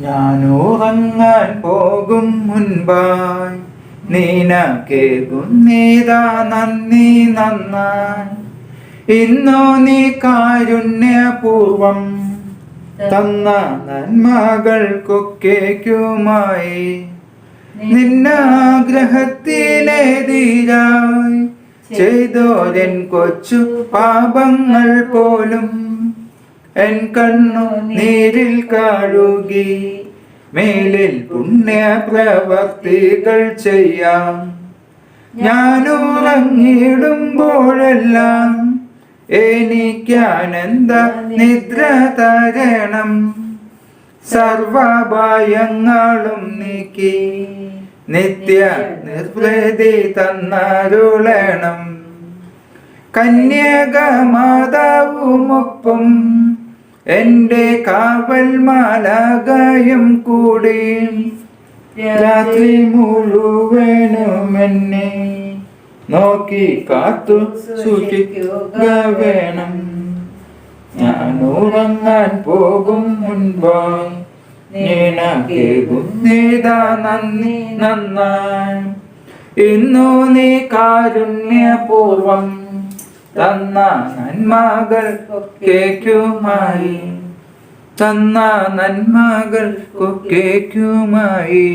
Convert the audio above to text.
ഞാൻ ഉറങ്ങാൻ പോകും മുൻപായി. നീനക്കേകുന്നീതാ നന്ദി നന്നായി. ഇന്നോ നീ കാരുണ്യപൂർവം തന്ന നന്മകൾക്കൊക്കേക്കുമായി. നിന്നാഗ്രഹത്തിനെതിരായി ചെയ്തോരൻ കൊച്ചു പാപങ്ങൾ പോലും എൻ കണ്ണു നീരിൽ കഴുകി മേലിൽ പുണ്യ പ്രവർത്തികൾ ചെയ്യാം. ഞാൻ ഉറങ്ങിടുമ്പോഴെല്ലാം എനിക്കാനന്ദ നിദ്ര തരണം? സർവഭയങ്ങളും നീക്കി നിത്യ നിർവൃതി തന്നരുളണം. കന്യകമാതാവുമൊപ്പം എന്റെ കാവൽ മാലാകായും കൂടി രാത്രി മുഴുവനും എന്നെ നോക്കി കാത്തു സൂക്ഷിക്കുക വേണം. ഞാൻ ഉറങ്ങാൻ പോകും മുൻപായി നന്ദി നന്നായി. ഇന്നു നീ കാരുണ്യപൂർവം തന്ന നന്മകൾ കേക്കുമായി. തന്ന നന്മകൾ കേക്കുമായി.